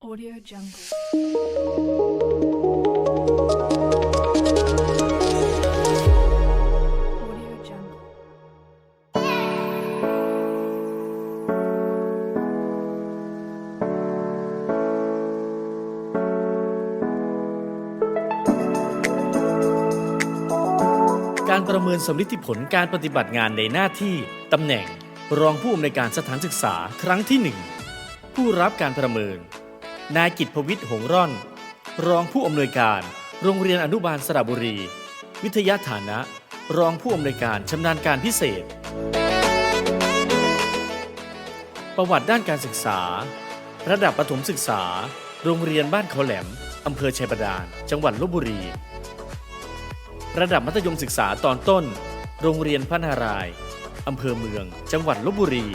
Audio Jungle. การประเมินสำลิดผลการปฏิบัติงานในหน้าที่ ตำแหน่ง รองผู้อำนวยการสถานศึกษาครั้งที่ 1 ผู้รับการประเมิน นายกิตพวิทย์หงร่อน รองผู้อำนวยการ โรงเรียนอนุบาลสระบุรี วิทยาฐานะ รองผู้อำนวยการชำนาญการพิเศษ ประวัติด้านการศึกษา ระดับประถมศึกษา โรงเรียนบ้านเขาแหลมอำเภอชัยบาดาล จังหวัดลบบุรี ระดับมัธยมศึกษาตอนต้น โรงเรียนพระนารายณ์อำเภอเมือง จังหวัดลบบุรี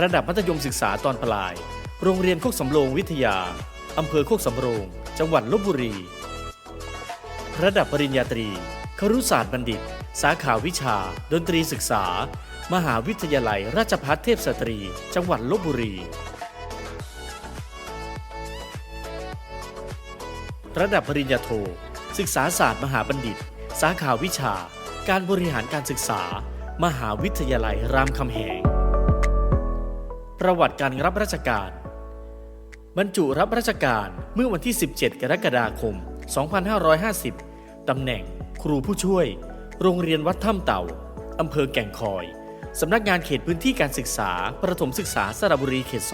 ระดับมัธยมศึกษาตอนปลาย โรงเรียนโคกสำโรงวิทยา อำเภอโคกสำโรง จังหวัดลบบุรี ระดับปริญญาตรี ครุศาสตร์บัณฑิต สาขาวิชา ดนตรีศึกษา มหาวิทยาลัยราชภัฏเทพสตรี จังหวัดลบบุรี ระดับปริญญาโท ศึกษาศาสตร์มหาบัณฑิต สาขาวิชา การบริหารการศึกษา มหาวิทยาลัยรามคำแหง ประวัติการรับราชการ บรรจุรับราชการเมื่อวันที่ 17 กรกฎาคม 2550 ตำแหน่ง ครูผู้ช่วย โรงเรียนวัดถ้ำเต่า อำเภอแก่งคอย สำนักงานเขตพื้นที่การศึกษา ประถมศึกษาสระบุรีเขต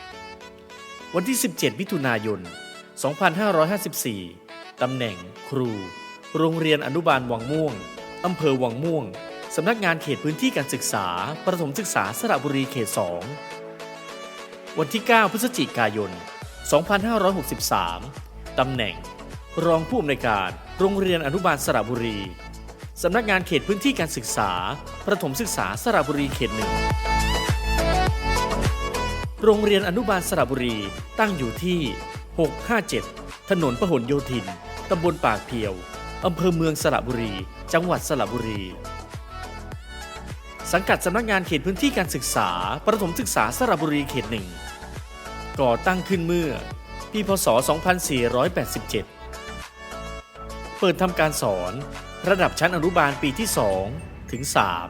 2 วันที่ 17 มิถุนายน 2554 ตำแหน่ง ครู โรงเรียนอนุบาลวังม่วง อำเภอวังม่วง สำนักงานเขตพื้นที่การศึกษา ประถมศึกษาสระบุรีเขต 2 วันที่ 9 พฤศจิกายน 2563 ตำแหน่ง รองผู้อำนวยการโรงเรียนอนุบาลสระบุรี สำนักงานเขตพื้นที่การศึกษา ประถมศึกษาสระบุรีเขตหนึ่ง โรงเรียนอนุบาลสระบุรีตั้งอยู่ที่ 657 ถนนพหลโยธิน ตำบลปากเพียว อำเภอเมืองสระบุรี จังหวัดสระบุรี สังกัดสำนักงานเขตพื้นที่การศึกษา ประถมศึกษาสระบุรีเขตหนึ่งก่อตั้งขึ้นเมื่อ ปีพศ 2487 เปิดทำการสอน ระดับชั้นอนุบาลปีที่ 2 ถึง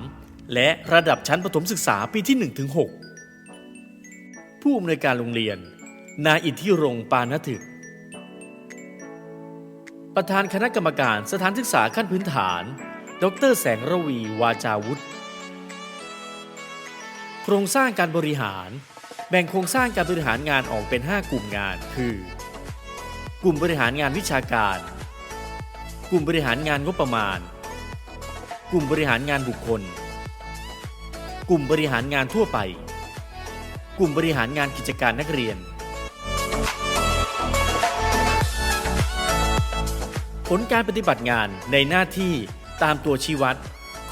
3 และระดับชั้นประถมศึกษาปีที่ 1 ถึง 6 ผู้อำนวยการโรงเรียน นายอิทธิรงปานถึก ประธานคณะกรรมการสถานศึกษาขั้นพื้นฐาน ดรแสงระวีวาจาวุฒิ โครงสร้างการบริหาร แบ่งโครงสร้างการบริหารงานออกเป็น 5 กลุ่มงาน คือ กลุ่มบริหารงานวิชาการ กลุ่มบริหารงานงบประมาณ กลุ่มบริหารงานบุคคล กลุ่มบริหารงานทั่วไป กลุ่มบริหารงานกิจการนักเรียน ผลการปฏิบัติงานในหน้าที่ตามตัวชี้วัด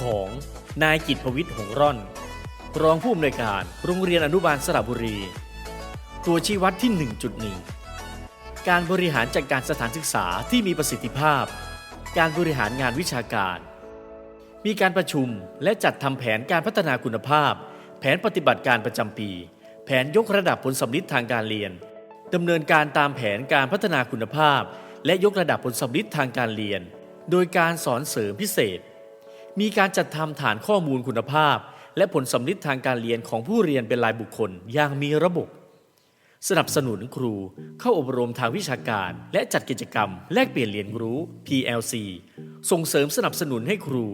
ของนายกิตพวิทย์หงร่อน รองผู้อำนวยการโรงเรียนอนุบาลสระบุรี ตัวชี้วัดที่ 1.1 การบริหารจัดการสถานศึกษาที่มีประสิทธิภาพ การบริหารงานวิชาการ มีการประชุมและจัดทำแผนการพัฒนาคุณภาพ แผนปฏิบัติการประจำปี แผนยกระดับผลสำลิดทางการเรียนดำเนินการตามแผนการพัฒนาคุณภาพ และยกระดับผลสำลิดทางการเรียน โดยการสอนเสริมพิเศษ มีการจัดทำฐานข้อมูลคุณภาพ และผลสำลิดทางการเรียนของผู้เรียนเป็นรายบุคคลอย่างมีระบบ สนับสนุนครูเข้าอบรมทางวิชาการ และจัดกิจกรรม แลกเปลี่ยนเรียนรู้ PLC ส่งเสริมสนับสนุนให้ครู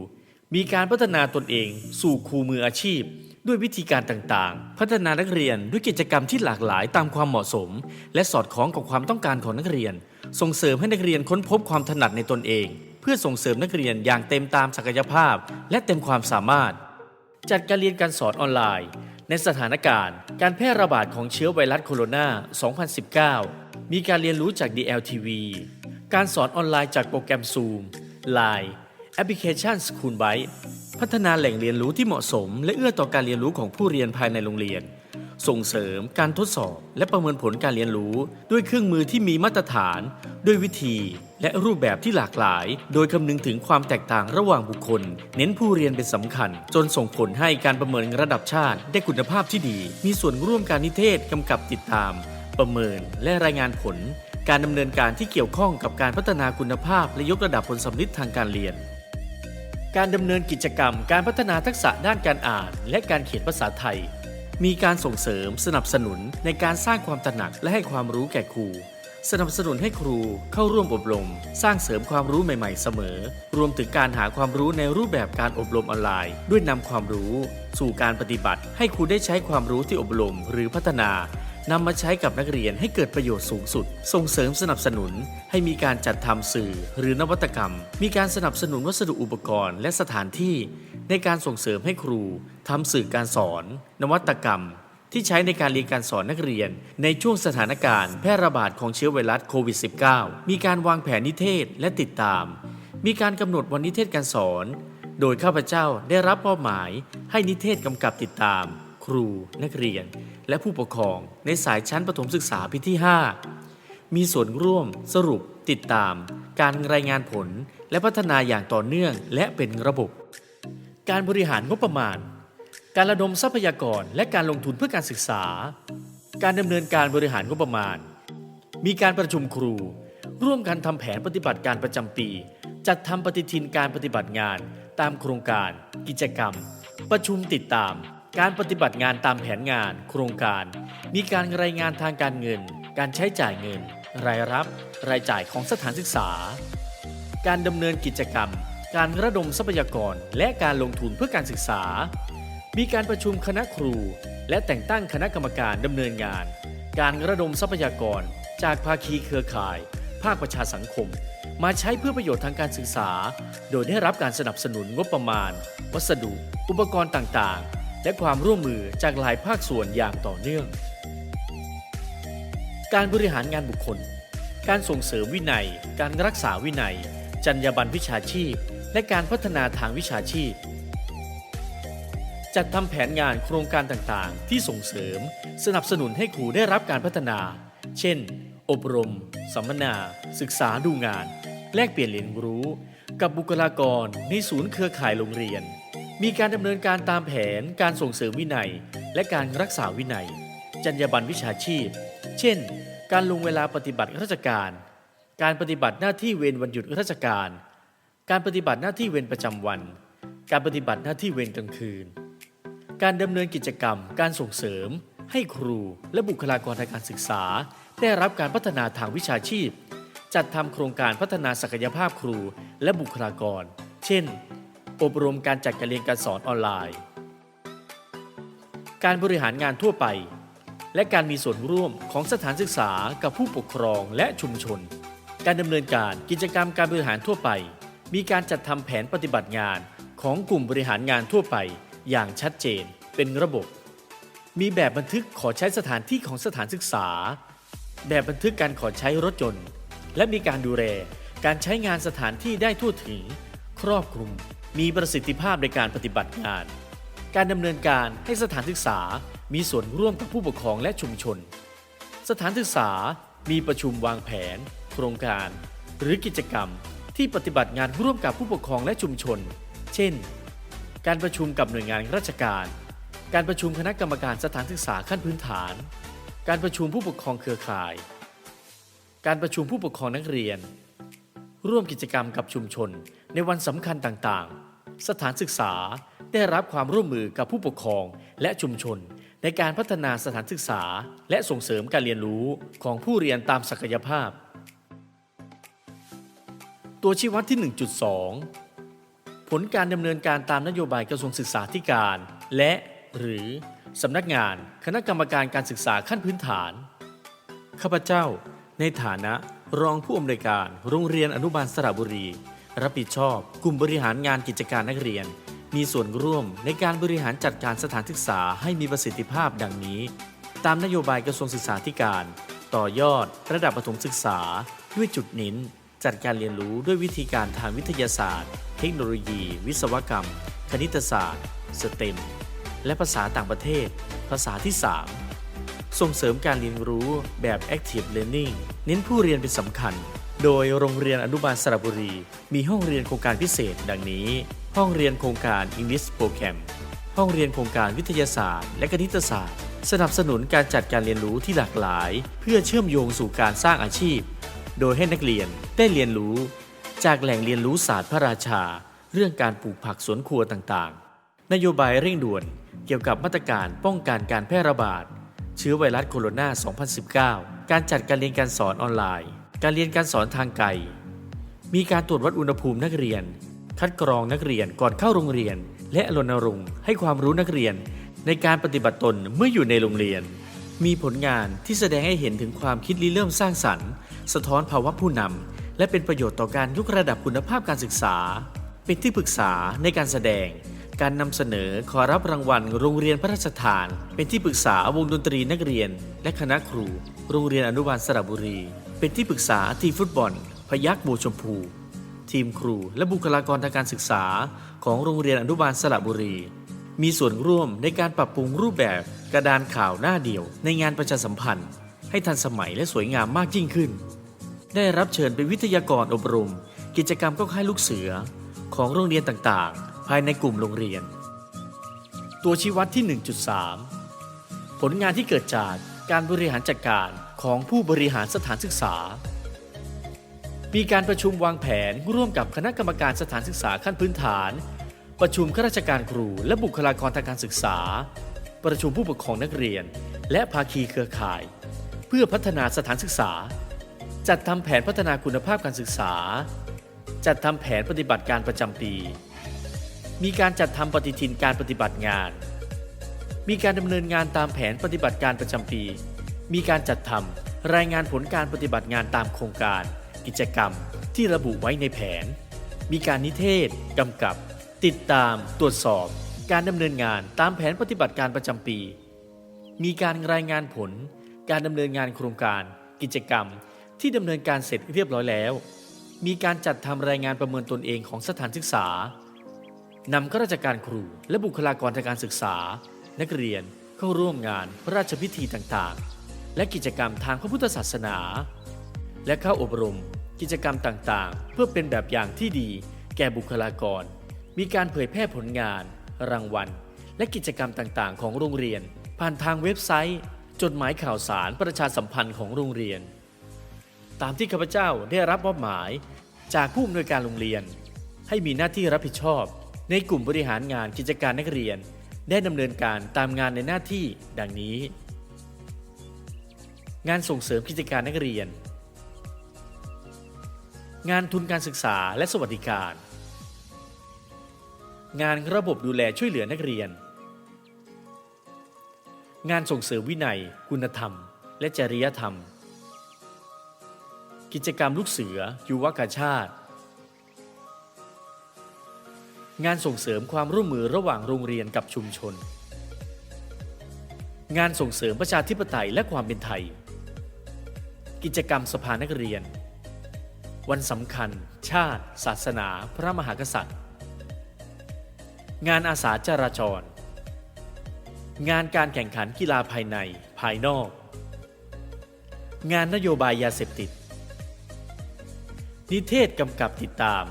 มีการพัฒนาตนเองสู่ครูมืออาชีพ ด้วยวิธีการต่างๆ พัฒนานักเรียนด้วยกิจกรรมที่หลากหลายตามความเหมาะสม และสอดคล้องกับความต้องการของนักเรียน ส่งเสริมให้นักเรียนค้นพบความถนัดในตนเอง เพื่อส่งเสริมนักเรียนอย่างเต็มตามศักยภาพ และเต็มความสามารถ จัดการเรียนการสอนออนไลน์ ในสถานการณ์การแพร่ระบาดของเชื้อไวรัสโคโรนา 2019 มีการเรียนรู้จาก DLTV การสอนออนไลน์จากโปรแกรม Zoom Line แอปพลิเคชัน School b y t e พัฒนาแหล่งเรียนรู้ที่เหมาะสม และเอื้อต่อการเรียนรู้ของผู้เรียนภายในโรงเรียน ส่งเสริมการทดสอบและประเมินผลการเรียนรู้ ด้วยเครื่องมือที่มีมาตรฐาน ด้วยวิธี และรูปแบบที่หลากหลาย โดยคำนึงถึงความแตกต่างระหว่างบุคคล เน้นผู้เรียนเป็นสำคัญ จนส่งผลให้การประเมินระดับชาติได้คุณภาพที่ดี มีส่วนร่วมการนิเทศกำกับติดตาม ประเมินและรายงานผล การดำเนินการที่เกี่ยวข้องกับการพัฒนาคุณภาพและยกระดับผลสำลิดทางการเรียนการดำเนินกิจกรรมการพัฒนาทักษะด้านการอ่าน และการเขียนภาษาไทย มีการส่งเสริมสนับสนุนในการสร้างความตระหนักและให้ความรู้แก่ครู สนับสนุนให้ครูเข้าร่วมอบรม สร้างเสริมความรู้ใหม่ ๆ เสมอ รวมถึงการหาความรู้ในรูปแบบการอบรมออนไลน์ ด้วยนำความรู้ สู่การปฏิบัติ ให้ครูได้ใช้ความรู้ที่อบรมหรือพัฒนา นำมาใช้กับนักเรียนให้เกิดประโยชน์สูงสุด ส่งเสริมสนับสนุน ให้มีการจัดทำสื่อหรือนวัตกรรม มีการสนับสนุนวัสดุอุปกรณ์และสถานที่ ในการส่งเสริมให้ครูทำสื่อการสอน นวัตกรรม ที่ใช้ในการเรียนการสอนนักเรียน ในช่วงสถานการณ์แพร่ระบาดของเชื้อไวรัสโควิด -19 มีการวางแผนนิเทศและติดตาม มีการกำหนดวันนิเทศการสอน โดยข้าพเจ้าได้รับมอบหมาย ให้นิเทศกำกับติดตาม ครู นักเรียน และผู้ปกครองในสายชั้นประถมศึกษาปีที่ 5 มีส่วนร่วมสรุป ติดตาม การรายงานผลและพัฒนาอย่างต่อเนื่องและเป็นระบบ การบริหารงบประมาณ การระดมทรัพยากรและการลงทุนเพื่อการศึกษา การดำเนินการบริหารงบประมาณ มีการประชุมครู ร่วมกันทำแผนปฏิบัติการประจำปี จัดทำปฏิทินการปฏิบัติงานตามโครงการ กิจกรรม ประชุมติดตาม การปฏิบัติงานตามแผนงาน โครงการ มีการรายงานทางการเงิน การใช้จ่ายเงิน รายรับ รายจ่ายของสถานศึกษา การดำเนินกิจกรรม การระดมทรัพยากรและการลงทุนเพื่อการศึกษา มีการประชุมคณะครู และแต่งตั้งคณะกรรมการดำเนินงาน การระดมทรัพยากร จากภาคีเครือข่าย ภาคประชาสังคม มาใช้เพื่อประโยชน์ทางการศึกษา โดยได้รับการสนับสนุนงบประมาณ วัสดุ อุปกรณ์ต่างๆ และความร่วมมือจากหลายภาคส่วนอย่างต่อเนื่อง การบริหารงานบุคคล การส่งเสริมวินัย การรักษาวินัย จรรยาบรรณวิชาชีพ และการพัฒนาทางวิชาชีพ จัดทำแผนงานโครงการต่างๆ ที่ส่งเสริม สนับสนุนให้ครูได้รับการพัฒนา เช่น อบรม สัมมนา ศึกษาดูงาน แลกเปลี่ยนเรียนรู้ กับบุคลากรในศูนย์เครือข่ายโรงเรียน มีการดำเนินการตามแผนการส่งเสริมวินัย และการรักษาวินัย จรรยาบรรณวิชาชีพ เช่น การลงเวลาปฏิบัติราชการ การปฏิบัติหน้าที่เวรวันหยุดราชการ การปฏิบัติหน้าที่เวรประจำวัน การปฏิบัติหน้าที่เวรกลางคืน การดำเนินกิจกรรม การส่งเสริม ให้ครูและบุคลากรทางการศึกษา ได้รับการพัฒนาทางวิชาชีพ จัดทำโครงการพัฒนาศักยภาพครูและบุคลากร เช่น อบรมการจัดการเรียนการสอนออนไลน์ การบริหารงานทั่วไป และการมีส่วนร่วมของสถานศึกษากับผู้ปกครองและชุมชน การดำเนินการกิจกรรมการบริหารทั่วไป มีการจัดทำแผนปฏิบัติงานของกลุ่มบริหารงานทั่วไป อย่างชัดเจนเป็นระบบ มีแบบบันทึกขอใช้สถานที่ของสถานศึกษา แบบบันทึกการขอใช้รถยนต์ และมีการดูแลการใช้งานสถานที่ได้ทั่วถึง ครอบคลุม มีประสิทธิภาพในการปฏิบัติงาน การดำเนินการให้สถานศึกษามีส่วนร่วมกับผู้ปกครองและชุมชน สถานศึกษามีประชุมวางแผน โครงการ หรือกิจกรรมที่ปฏิบัติงานร่วมกับผู้ปกครองและชุมชน เช่น การประชุมกับหน่วยงานราชการ การประชุมคณะกรรมการสถานศึกษาขั้นพื้นฐาน การประชุมผู้ปกครองเครือข่าย การประชุมผู้ปกครองนักเรียน ร่วมกิจกรรมกับชุมชนในวันสำคัญต่างๆ สถานศึกษาได้รับความร่วมมือกับผู้ปกครองและชุมชน ในการพัฒนาสถานศึกษา และส่งเสริมการเรียนรู้ของผู้เรียนตามศักยภาพ ตัวชี้วัดที่ 1.2 ผลการดำเนินการตามนโยบายกระทรวงศึกษาธิการ และหรือสำนักงานคณะกรรมการการศึกษาขั้นพื้นฐาน ข้าพเจ้า ในฐานะรองผู้อำนวยการโรงเรียนอนุบาลสระบุรี รับผิดชอบกลุ่มบริหารงานกิจการนักเรียน มีส่วนร่วมในการบริหารจัดการสถานศึกษาให้มีประสิทธิภาพดังนี้ ตามนโยบายกระทรวงศึกษาธิการ ต่อยอด ระดับประถมศึกษา ด้วยจุดเน้น จัดการเรียนรู้ด้วยวิธีการทางวิทยาศาสตร์ เทคโนโลยี วิศวกรรม คณิตศาสตร์สเต็มและภาษาต่างประเทศ ภาษาที่ 3 ส่งเสริมการเรียนรู้แบบ Active Learning เน้นผู้เรียนเป็นสำคัญ โดยโรงเรียนอนุบาลสระบุรี มีห้องเรียนโครงการพิเศษ ดังนี้ ห้องเรียนโครงการ English Program ห้องเรียนโครงการวิทยาศาสตร์ และคณิตศาสตร์ สนับสนุนการจัดการเรียนรู้ที่หลากหลาย เพื่อเชื่อมโยงสู่การสร้างอาชีพ โดยให้นักเรียนได้เรียนรู้ จากแหล่งเรียนรู้ศาสตร์พระราชา เรื่องการปลูกผักสวนครัวต่างๆ นโยบายเร่งด่วนเกี่ยวกับมาตรการป้องกันการแพร่ระบาด เชื้อไวรัสโคโรนา 2019 การจัดการเรียนการสอนออนไลน์ การเรียนการสอนทางไกล มีการตรวจวัดอุณหภูมินักเรียน คัดกรองนักเรียนก่อนเข้าโรงเรียน และรณรงค์ให้ความรู้นักเรียน ในการปฏิบัติตนเมื่ออยู่ในโรงเรียน มีผลงานที่แสดงให้เห็นถึงความคิดริเริ่มสร้างสรรค์ สะท้อนภาวะผู้นำและเป็นประโยชน์ต่อการยกระดับคุณภาพการศึกษา เป็นที่ปรึกษาในการแสดง การนำเสนอขอรับรางวัลโรงเรียนพระราชทาน เป็นที่ปรึกษาวงดนตรีนักเรียน และคณะครู โรงเรียนอนุบาลสระบุรี เป็นที่ปรึกษาทีมฟุตบอล พยักบูชมพู ทีมครูและบุคลากรทางการศึกษา ของโรงเรียนอนุบาลสระบุรี มีส่วนร่วมในการปรับปรุงรูปแบบกระดานข่าวหน้าเดียว ในงานประชาสัมพันธ์ ให้ทันสมัยและสวยงามมากยิ่งขึ้น ได้รับเชิญเป็นวิทยากรอบรม กิจกรรมก็ค่ายลูกเสือของโรงเรียนต่างๆ ภายในกลุ่มโรงเรียน ตัวชี้วัดที่ 1.3 ผลงานที่เกิดจากการบริหารจัดการของผู้บริหารสถานศึกษา มีการประชุมวางแผนร่วมกับคณะกรรมการสถานศึกษาขั้นพื้นฐาน ประชุมข้าราชการครูและบุคลากรทางการศึกษา ประชุมผู้ปกครองนักเรียน และภาคีเครือข่าย เพื่อพัฒนาสถานศึกษา จัดทำแผนพัฒนาคุณภาพการศึกษา จัดทำแผนปฏิบัติการประจำปี มีการจัดทำปฏิทินการปฏิบัติงาน มีการดำเนินงานตามแผนปฏิบัติการประจำปี มีการจัดทำรายงานผลการปฏิบัติงานตามโครงการ กิจกรรมที่ระบุไว้ในแผน มีการนิเทศกำกับ ติดตาม ตรวจสอบ การดำเนินงานตามแผนปฏิบัติการประจำปี มีการรายงานผล การดำเนินงานโครงการ กิจกรรมที่ดำเนินการเสร็จเรียบร้อยแล้ว มีการจัดทำรายงานประเมินตนเองของสถานศึกษา นำข้าราชการครู และบุคลากรทางการศึกษา นักเรียนเข้าร่วมงานพระราชพิธีต่างๆ และกิจกรรมทางพระพุทธศาสนา และเข้าอบรม กิจกรรมต่างๆ เพื่อเป็นแบบอย่างที่ดี แก่บุคลากร มีการเผยแพร่ผลงาน รางวัล และกิจกรรมต่างๆ ของโรงเรียน ผ่านทางเว็บไซต์ จดหมายข่าวสารประชาสัมพันธ์ของโรงเรียน ตามที่ข้าพเจ้าได้รับมอบหมาย จากผู้อำนวยการโรงเรียน ให้มีหน้าที่รับผิดชอบ ในกลุ่มบริหารงานกิจการนักเรียน ได้ดำเนินการตามงานในหน้าที่ดังนี้ งานส่งเสริมกิจการนักเรียน งานทุนการศึกษาและสวัสดิการ งานระบบดูแลช่วยเหลือนักเรียน งานส่งเสริมวินัย คุณธรรม และจริยธรรม กิจกรรมลูกเสือ ยุวกาชาติ งานส่งเสริมความร่วมมือระหว่างโรงเรียนกับชุมชน งานส่งเสริมประชาธิปไตยและความเป็นไทย กิจกรรมสภานักเรียน วันสำคัญ ชาติ ศาสนา พระมหากษัตริย์ งานอาสาจราจร งานการแข่งขันกีฬาภายในภายนอก งานนโยบายยาเสพติด นิเทศกำกับติดตาม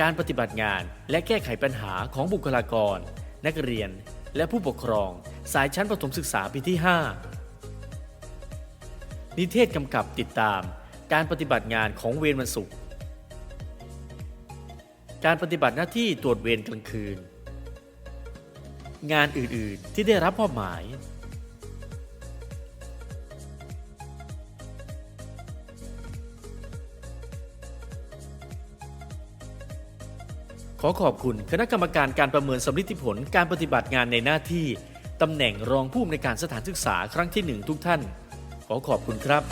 การปฏิบัติงานและแก้ไขปัญหาของบุคลากร นักเรียน และผู้ปกครอง สายชั้นประถมศึกษาปีที่ 5 นิเทศกำกับติดตาม การปฏิบัติงานของเวรวันศุกร์การปฏิบัติหน้าที่ตรวจเวรกลางคืน งานอื่น ๆ ที่ได้รับมอบหมาย ขอขอบคุณคณะกรรมการการประเมินสำลิดผลการปฏิบัติงานในหน้าที่ตำแหน่งรองผู้อำนวยการสถานศึกษาครั้งที่หนึ่งทุกท่าน ขอขอบคุณครับ